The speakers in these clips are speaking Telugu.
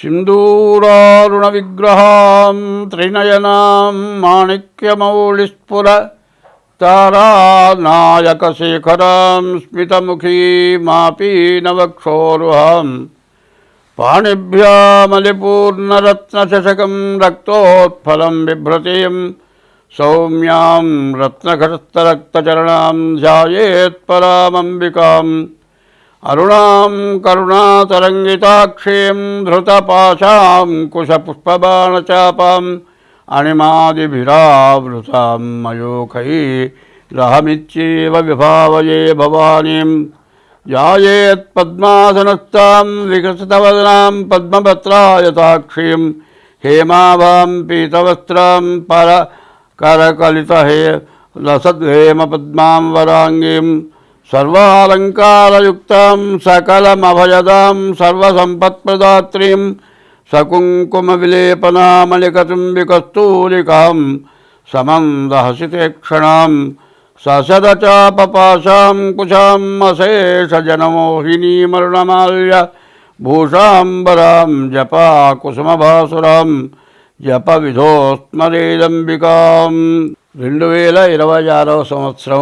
सिन्दूरारुणविग्रहां त्रिनयनां माणिक्यमौलिस्फुर तारानायकशेखरां स्मितमुखीमापीनवक्षोरुहाम् पाणिभ्यामलिपूर्णरत्नशशकं रक्तोत्फलं बिभ्रतीं सौम्यां रत्नघटस्थरक्तचरणां ध्यायेत्परामम्बिकाम् अरुणां करुणातरङ्गिताक्षीं धृतपाशां कुशपुष्पबाणचापाम् अणिमादिभिरावृतां मयूखैरहमित्येव विभावये भवानीं ध्यायेत्पद्मासनस्तां विकसितवदनां पद्मपत्रायताक्षीं हेमाभां पीतवस्त्रां पर करकलितहे लसद्हेमपद्मां वराङ्गीं सर्वालङ्कारयुक्तां सकलमभयदां सर्वसम्पत्प्रदात्रीं सकुङ्कुमविलेपनामलिकचुम्बिकस्तूलिकां समन्दहसिते क्षणां ससदचापपाशां कुशाम् अशेषजनमोहिनीमरुणमाल्य भूषाम्बरां जपा कुसुमभासुरां జప విధోస్మరేదంబికాం రెండు వేల ఇరవై ఆరవ సంవత్సరం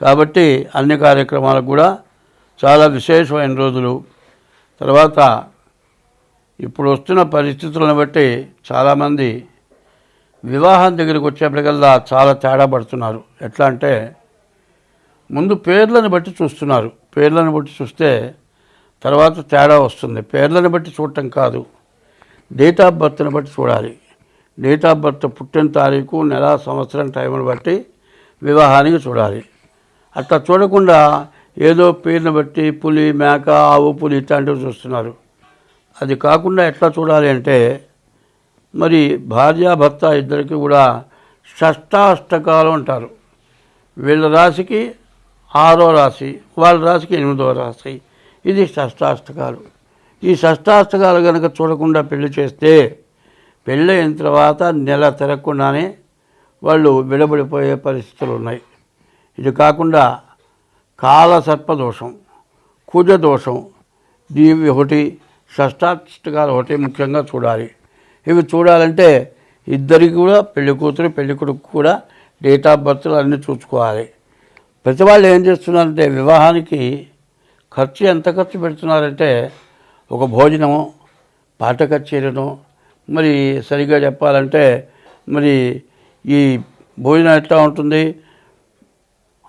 కాబట్టి అన్ని కార్యక్రమాలకు కూడా చాలా విశేషమైన రోజులు. తర్వాత ఇప్పుడు వస్తున్న పరిస్థితులను బట్టి చాలామంది వివాహం దగ్గరికి వచ్చేప్పటికల్లా చాలా తేడా పడుతున్నారు. ఎట్లా అంటే ముందు పేర్లను బట్టి చూస్తున్నారు. పేర్లను బట్టి చూస్తే తర్వాత తేడా వస్తుంది. పేర్లను బట్టి చూడటం కాదు. డేట్ ఆఫ్ బర్త్ని బట్టి చూడాలి. డేట్ ఆఫ్ బర్త్ పుట్టిన తారీఖు నెల సంవత్సరం టైంని బట్టి వివాహానికి చూడాలి. అట్లా చూడకుండా ఏదో పేరును బట్టి పులి మేక ఆవు పులి ఇట్లాంటివి చూస్తున్నారు. అది కాకుండా ఎట్లా చూడాలి అంటే మరి భార్యాభర్త ఇద్దరికి కూడా షష్టాష్టకాలు అంటారు. వీళ్ళ రాశికి ఆరో రాశి వాళ్ళ రాశికి ఎనిమిదో రాశి. ఇది షష్టాష్టకాలు. ఈ షష్టాష్టకాలు కనుక చూడకుండా పెళ్ళి చేస్తే పెళ్ళి అయిన తర్వాత నెల తిరగకుండానే వాళ్ళు విడబడిపోయే పరిస్థితులు ఉన్నాయి. ఇది కాకుండా కాల కాలసర్పదోషం కుజదోషం దీవి ఒకటి షష్టాష్టకాలు ఒకటి ముఖ్యంగా చూడాలి. ఇవి చూడాలంటే ఇద్దరికి కూడా పెళ్ళి కూతురు పెళ్ళి కొడుకు కూడా డేట్ ఆఫ్ బర్త్లు అన్నీ చూసుకోవాలి. ప్రతి వాళ్ళు ఏం చేస్తున్నారంటే వివాహానికి ఖర్చు ఎంత ఖర్చు పెడుతున్నారంటే ఒక భోజనము పాట కచేరీను మరి సరిగ్గా చెప్పాలంటే మరి ఈ భోజనం ఎట్లా ఉంటుంది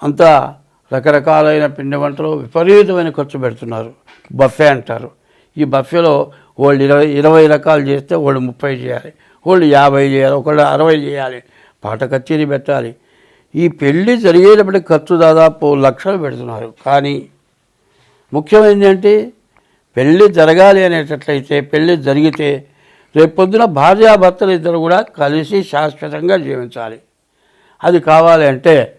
అంతా రకరకాలైన పిండి వంటలు విపరీతమైన ఖర్చు పెడుతున్నారు. బఫే అంటారు. ఈ బఫేలో వాళ్ళు ఇరవై ఇరవై రకాలు చేస్తే వాళ్ళు ముప్పై చేయాలి. వాళ్ళు యాభై చేయాలి ఒకళ్ళు అరవై చేయాలి పాట కచేరీ పెట్టాలి. ఈ పెళ్ళి జరిగేటప్పటికి ఖర్చు దాదాపు లక్షలు పెడుతున్నారు. కానీ ముఖ్యమైనది ఏంటి? పెళ్ళి జరగాలి అనేటట్లయితే పెళ్ళి జరిగితే రేపొద్దున భార్యాభర్తలు ఇద్దరు కూడా కలిసి శాశ్వతంగా జీవించాలి. అది కావాలి అంటే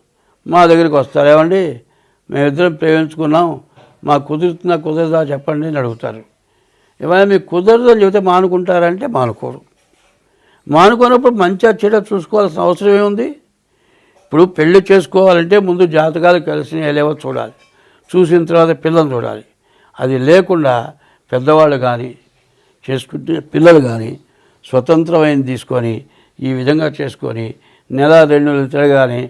మా దగ్గరికి వస్తారు. ఏమండి? మేమిద్దరం ప్రేమించుకున్నాం. మాకు కుదురుతుందా కుదరదా చెప్పండి అని అడుగుతారు. ఏమైనా మీకు కుదరదో చెబితే మానుకుంటారంటే మానుకోరు. మానుకున్నప్పుడు మంచిగా చెడ చూసుకోవాల్సిన అవసరం ఏముంది? ఇప్పుడు పెళ్ళి చేసుకోవాలంటే ముందు జాతకాలు కలిసి లేవో చూడాలి. చూసిన తర్వాత పిల్లల్ని చూడాలి. అది లేకుండా పెద్దవాళ్ళు కానీ చేసుకుంటే పిల్లలు కానీ స్వతంత్రమైన తీసుకొని ఈ విధంగా చేసుకొని నెల రెండు నెలలు తిరగానే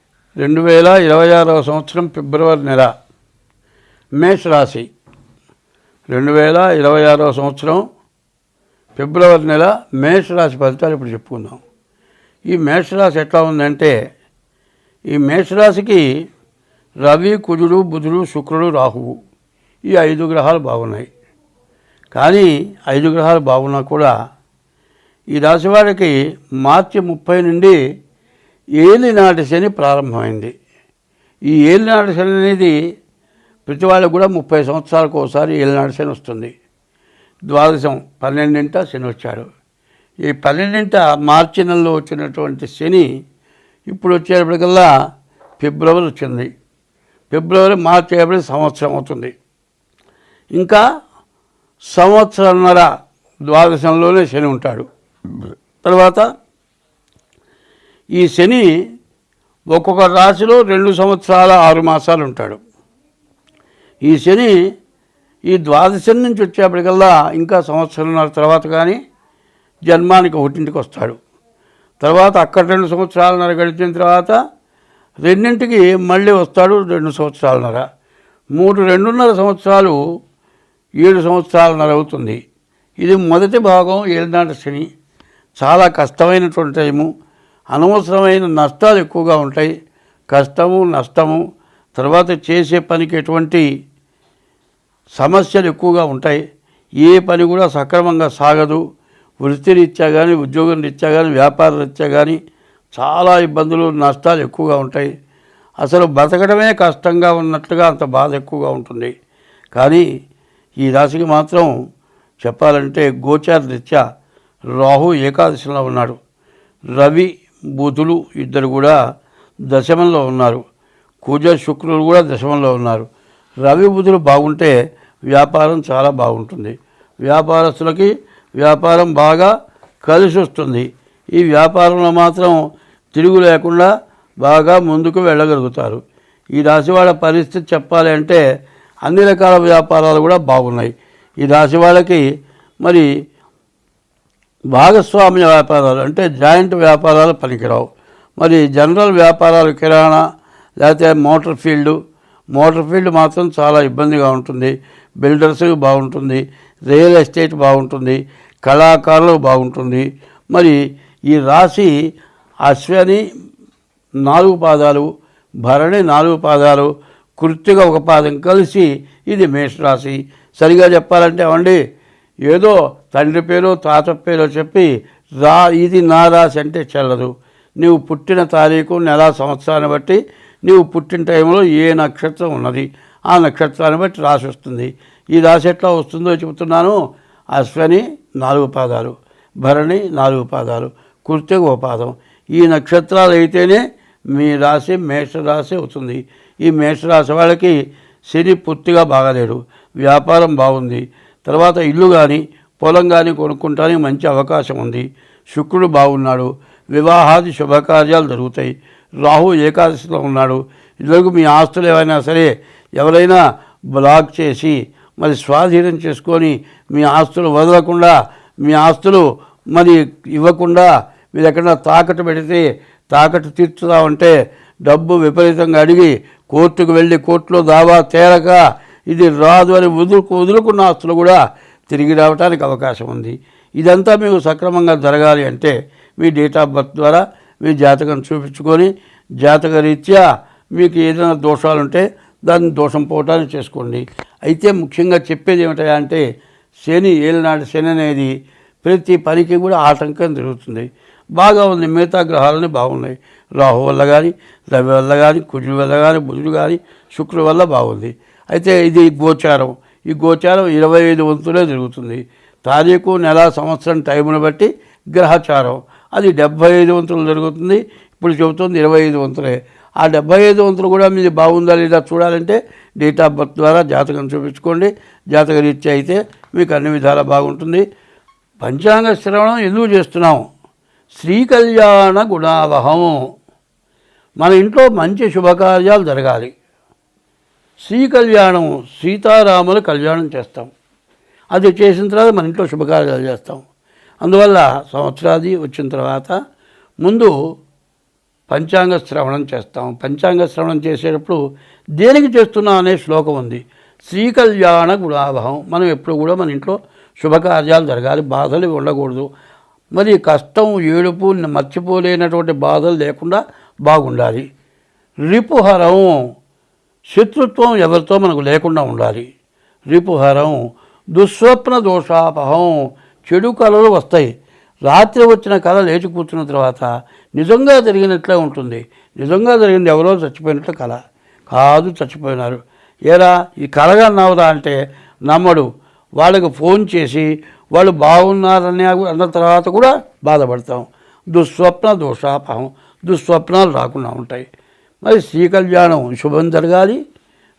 రెండు వేల ఇరవై ఆరవ సంవత్సరం ఫిబ్రవరి నెల మేషరాశి. రెండు వేల ఇరవై ఆరవ సంవత్సరం ఫిబ్రవరి నెల మేషరాశి ఫలితాలు ఇప్పుడు చెప్పుకుందాం. ఈ మేషరాశి ఎట్లా ఉందంటే ఈ మేషరాశికి రవి కుజుడు బుధుడు శుక్రుడు రాహువు ఈ ఐదు గ్రహాలు బాగున్నాయి. కానీ ఐదు గ్రహాలు బాగున్నా కూడా ఈ రాశి వారికి మార్చి ముప్పై నుండి ఏలినాటి శని ప్రారంభమైంది. ఈ ఏలినాటి శని అనేది ప్రతి వాళ్ళకు కూడా ముప్పై సంవత్సరాలకు ఒకసారి ఏలినాటి శని వస్తుంది. ద్వాదశం పన్నెండింట శని వచ్చాడు. ఈ పన్నెండింట మార్చి నెలలో వచ్చినటువంటి శని ఇప్పుడు వచ్చేటప్పటికల్లా ఫిబ్రవరి వచ్చింది. ఫిబ్రవరి మార్చి ఏప్రిల్ సంవత్సరం అవుతుంది. ఇంకా సంవత్సరంన్నర ద్వాదశంలోనే శని ఉంటాడు. తర్వాత ఈ శని ఒక్కొక్క రాశిలో రెండు సంవత్సరాల ఆరు మాసాలు ఉంటాడు. ఈ శని ఈ ద్వాదశం నుంచి వచ్చేప్పటికల్లా ఇంకా సంవత్సరంన్నర తర్వాత కానీ జన్మానికి ఒకటింటికి వస్తాడు. తర్వాత అక్కడ రెండు సంవత్సరాలన్నర గడిచిన తర్వాత రెండింటికి మళ్ళీ వస్తాడు రెండు సంవత్సరాలన్నర. మూడు రెండున్నర సంవత్సరాలు ఏడు సంవత్సరాలన్నర అవుతుంది. ఇది మొదటి భాగం ఏలినాటి శని. చాలా కష్టమైనటువంటి టైము. అనవసరమైన నష్టాలు ఎక్కువగా ఉంటాయి. కష్టము నష్టము తర్వాత చేసే పనికి ఎటువంటి సమస్యలు ఎక్కువగా ఉంటాయి. ఏ పని కూడా సక్రమంగా సాగదు. వృత్తిరీత్యా కానీ ఉద్యోగం రీత్యా కానీ వ్యాపార రీత్యా కానీ చాలా ఇబ్బందులు నష్టాలు ఎక్కువగా ఉంటాయి. అసలు బతకడమే కష్టంగా ఉన్నట్లుగా అంత బాధ ఎక్కువగా ఉంటుంది. కానీ ఈ రాశికి మాత్రం చెప్పాలంటే గోచార రీత్యా రాహు ఏకాదశిలో ఉన్నాడు. రవి బుధులు ఇద్దరు కూడా దశమంలో ఉన్నారు. కూజ శుక్రులు కూడా దశమంలో ఉన్నారు. రవి బుధులు బాగుంటే వ్యాపారం చాలా బాగుంటుంది. వ్యాపారస్తులకి వ్యాపారం బాగా కలిసి వస్తుంది. ఈ వ్యాపారంలో మాత్రం తిరుగు లేకుండా బాగా ముందుకు వెళ్ళగలుగుతారు. ఈ రాశివాడ పరిస్థితి చెప్పాలి అంటే అన్ని రకాల వ్యాపారాలు కూడా బాగున్నాయి. ఈ రాశివాళ్ళకి మరి భాగస్వామ్య వ్యాపారాలు అంటే జాయింట్ వ్యాపారాలు పనికిరావు. మరి జనరల్ వ్యాపారాలు కిరాణా లేకపోతే మోటార్ ఫీల్డ్. మోటార్ ఫీల్డ్ మాత్రం చాలా ఇబ్బందిగా ఉంటుంది. బిల్డర్స్ బాగుంటుంది. రియల్ ఎస్టేట్ బాగుంటుంది. కళాకారులు బాగుంటుంది. మరి ఈ రాశి అశ్వని నాలుగు పాదాలు భరణి నాలుగు పాదాలు కృత్తిగా ఒక పాదం కలిసి ఇది మేషరాశి. సరిగా చెప్పాలంటే అవండి ఏదో తండ్రి పేరు తాత పేరు చెప్పి రా ఇది నా రాశి అంటే చెల్లదు. నీవు పుట్టిన తారీఖు నెల సంవత్సరాన్ని బట్టి నీవు పుట్టిన టైంలో ఏ నక్షత్రం ఉన్నది ఆ నక్షత్రాన్ని బట్టి రాసి వస్తుంది. ఈ రాశి ఎట్లా వస్తుందో చెబుతున్నాను. అశ్వని నాలుగు పాదాలు భరణి నాలుగు పాదాలు కృత్తిక ఓ పాదం. ఈ నక్షత్రాలు అయితేనే మీ రాశి మేషరాశి అవుతుంది. ఈ మేషరాశి వాళ్ళకి శని పూర్తిగా బాగాలేడు. వ్యాపారం బాగుంది. తర్వాత ఇల్లు కానీ పొలం కానీ కొనుక్కుంటానికి మంచి అవకాశం ఉంది. శుక్రుడు బాగున్నాడు. వివాహాది శుభకార్యాలు జరుగుతాయి. రాహు ఏకాదశిలో ఉన్నాడు. ఇదివరకు మీ ఆస్తులు ఏవైనా సరే ఎవరైనా బ్లాక్ చేసి మరి స్వాధీనం చేసుకొని మీ ఆస్తులు వదలకుండా మీ ఆస్తులు మరి ఇవ్వకుండా మీరు ఎక్కడన్నా తాకట్టు పెడితే తాకట్టు తీర్చుదామంటే డబ్బు విపరీతంగా అడిగి కోర్టుకు వెళ్ళి కోర్టులో దావా తేలక ఇది రాదు అని వదులుకు వదులుకున్న ఆస్తులు కూడా తిరిగి రావడానికి అవకాశం ఉంది. ఇదంతా మీకు సక్రమంగా జరగాలి అంటే మీ డేట్ ఆఫ్ బర్త్ ద్వారా మీ జాతకం చూపించుకొని జాతక రీత్యా మీకు ఏదైనా దోషాలు ఉంటే దాన్ని దోషం పోవటాన్ని చేసుకోండి. అయితే ముఖ్యంగా చెప్పేది ఏమిటంటే అంటే శని ఏలినాడు శని అనేది ప్రతి పనికి కూడా ఆటంకం జరుగుతుంది. బాగా ఉంది మిగతా గ్రహాలని బాగున్నాయి. రాహు వల్ల కానీ రవి వల్ల కానీ కుజుడు వల్ల కానీ బుధుడు కానీ శుక్రుడు వల్ల బాగుంది. అయితే ఇది గోచారం. ఈ గోచారం ఇరవై ఐదు వంతులే జరుగుతుంది. తారీఖు నెల సంవత్సరం టైమును బట్టి గ్రహచారం. అది డెబ్భై ఐదు వంతులు జరుగుతుంది. ఇప్పుడు చెబుతుంది ఇరవై ఐదు వంతులే. ఆ డెబ్బై ఐదు వంతులు కూడా మీది బాగుందా లేదా చూడాలంటే డేట్ ఆఫ్ బర్త్ ద్వారా జాతకం చూపించుకోండి. జాతక రీత్యా అయితే మీకు అన్ని విధాలా బాగుంటుంది. పంచాంగ శ్రవణం ఎందుకు చేస్తున్నాం? శ్రీ కళ్యాణ గుణావహం. మన ఇంట్లో మంచి శుభకార్యాలు జరగాలి. శ్రీ కళ్యాణం సీతారాముల కళ్యాణం చేస్తాం. అది చేసిన తర్వాత మన ఇంట్లో శుభకార్యాలు చేస్తాం. అందువల్ల సంవత్సరాది వచ్చిన తర్వాత ముందు పంచాంగ శ్రవణం చేస్తాం. పంచాంగ శ్రవణం చేసేటప్పుడు దేనికి చేస్తున్నాం అనే శ్లోకం ఉంది. శ్రీ కళ్యాణ గుణాభావం. మనం ఎప్పుడు కూడా మన ఇంట్లో శుభకార్యాలు జరగాలి. బాధలు ఉండకూడదు. మరి కష్టం ఏడుపు మర్చిపోలేనటువంటి బాధలు లేకుండా బాగుండాలి. రిపుహరం శత్రుత్వం ఎవరితో మనకు లేకుండా ఉండాలి. రిపుహరం దుస్వప్న దోషాపహం చెడు కళలు వస్తాయి. రాత్రి వచ్చిన కళ లేచి కూర్చున్న తర్వాత నిజంగా జరిగినట్లే ఉంటుంది. నిజంగా జరిగింది ఎవరో చచ్చిపోయినట్లు కళ కాదు చచ్చిపోయినారు. ఏరా ఈ కళగా నవ్వదా అంటే నమ్మడు. వాళ్ళకి ఫోన్ చేసి వాళ్ళు బాగున్నారని అన్న తర్వాత కూడా బాధపడతాం. దుస్వప్న దోషాపహం దుస్వప్నాలు రాకుండా ఉంటాయి. మరి శ్రీ కళ్యాణం శుభం జరగాలి.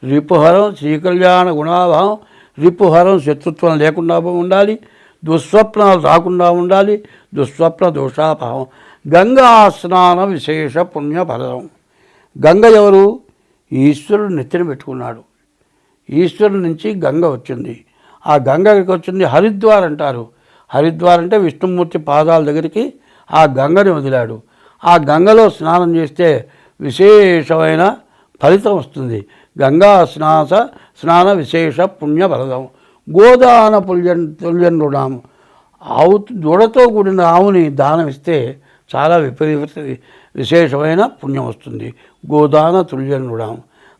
రిపుహరం శ్రీ కళ్యాణ గుణాభావం రిపుహరం శత్రుత్వం లేకుండా ఉండాలి. దుస్వప్నాలు రాకుండా ఉండాలి. దుస్వప్న దోషాభావం. గంగా స్నాన విశేష పుణ్యఫలం. గంగ ఎవరు? ఈశ్వరుడు నెత్తిన పెట్టుకున్నాడు. ఈశ్వరుడు నుంచి గంగ వచ్చింది. ఆ గంగ ఎక్కడికి వచ్చింది? హరిద్వార్ అంటారు. హరిద్వార్ అంటే విష్ణుమూర్తి పాదాల దగ్గరికి ఆ గంగని వదిలాడు. ఆ గంగలో స్నానం చేస్తే విశేషమైన ఫలితం వస్తుంది. గంగా స్నాస స్నాన విశేష పుణ్య ఫలదం గోదాన పుల్యన్ తుల్యన్ ఆవు దూడతో కూడిన ఆవుని దానం ఇస్తే చాలా విపరీత విశేషమైన పుణ్యం వస్తుంది. గోదాన తుల్యన్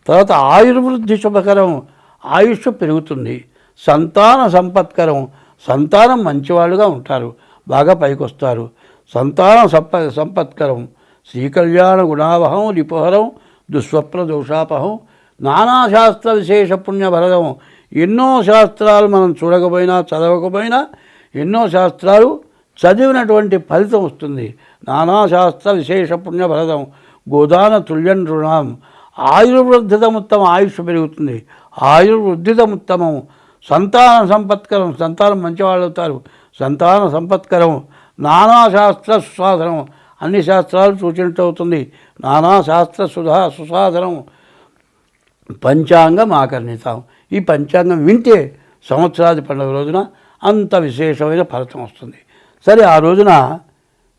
తర్వాత ఆయుర్వృద్ధి శుభకరం ఆయుష్ పెరుగుతుంది. సంతాన సంపత్కరం సంతానం మంచివాళ్ళుగా ఉంటారు. బాగా పైకొస్తారు. సంతాన సంప సంపత్కరం శ్రీకళ్యాణ గుణావహం రిపుహరం దుస్వప్న దోషాపహం నానాశాస్త్ర విశేష పుణ్యభరదం ఎన్నో శాస్త్రాలు మనం చూడకపోయినా చదవకపోయినా ఎన్నో శాస్త్రాలు చదివినటువంటి ఫలితం వస్తుంది. నానాశాస్త్ర విశేష పుణ్యభరదం గోదాన తుల్యన్ రుణం. ఆయుర్వృద్ధితముత్తమ ఆయుష్ పెరుగుతుంది. ఆయుర్వృద్ధితముత్తమం సంతాన సంపత్కరం సంతానం మంచివాళ్ళు అవుతారు. సంతాన సంపత్కరం. నానా శాస్త్ర సుసాధనం అన్ని శాస్త్రాలు సూచించ అవుతుంది. నానాశాస్త్ర సుధా సుసాధనం. పంచాంగం ఆకర్ణితాం. ఈ పంచాంగం వింటే సంవత్సరాది పండుగ రోజున అంత విశేషమైన ఫలితం వస్తుంది. సరే ఆ రోజున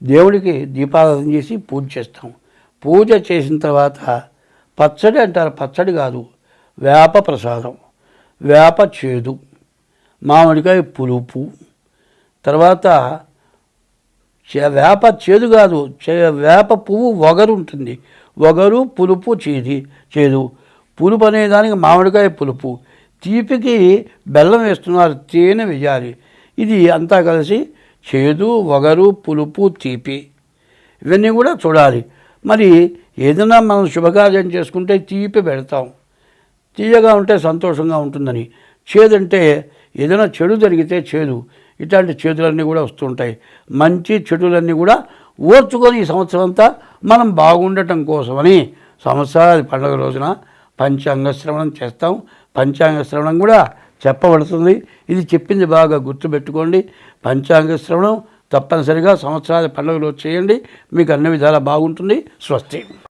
దేవుడికి దీపారాధన చేసి పూజ చేస్తాం. పూజ చేసిన తర్వాత పచ్చడి అంటారు. పచ్చడి కాదు వేప ప్రసాదం వేప చేదు మామిడికాయ పులుపు తర్వాత వేప చేదు కాదు. చే- వేప పువ్వు వగరు ఉంటుంది. వగరు పులుపు చేది చేదు. పులుపు అనేదానికి మామిడికాయ పులుపు. తీపికి బెల్లం వేస్తున్నారు. తేనె వేయాలి. ఇది అంతా కలిసి చేదు వగరు పులుపు తీపి. ఇవన్నీ కూడా చూడాలి. మరి ఏదైనా మనం శుభకార్యం చేసుకుంటే తీపి పెడతాం. తీయగా ఉంటే సంతోషంగా ఉంటుందని. చేదంటే ఏదైనా చెడు జరిగితే చేదు. ఇట్లాంటి చేతులన్నీ కూడా వస్తుంటాయి. మంచి చెడులన్నీ కూడా ఓర్చుకొని ఈ సంవత్సరం అంతా మనం బాగుండటం కోసమని సంవత్సరాది పండుగ రోజున పంచాంగ శ్రవణం చేస్తాం. పంచాంగ శ్రవణం కూడా చెప్పబడుతుంది. ఇది చెప్పింది బాగా గుర్తుపెట్టుకోండి. పంచాంగ శ్రవణం తప్పనిసరిగా సంవత్సరాది పండుగలో చేయండి. మీకు అన్ని విధాలా బాగుంటుంది. స్వస్తి.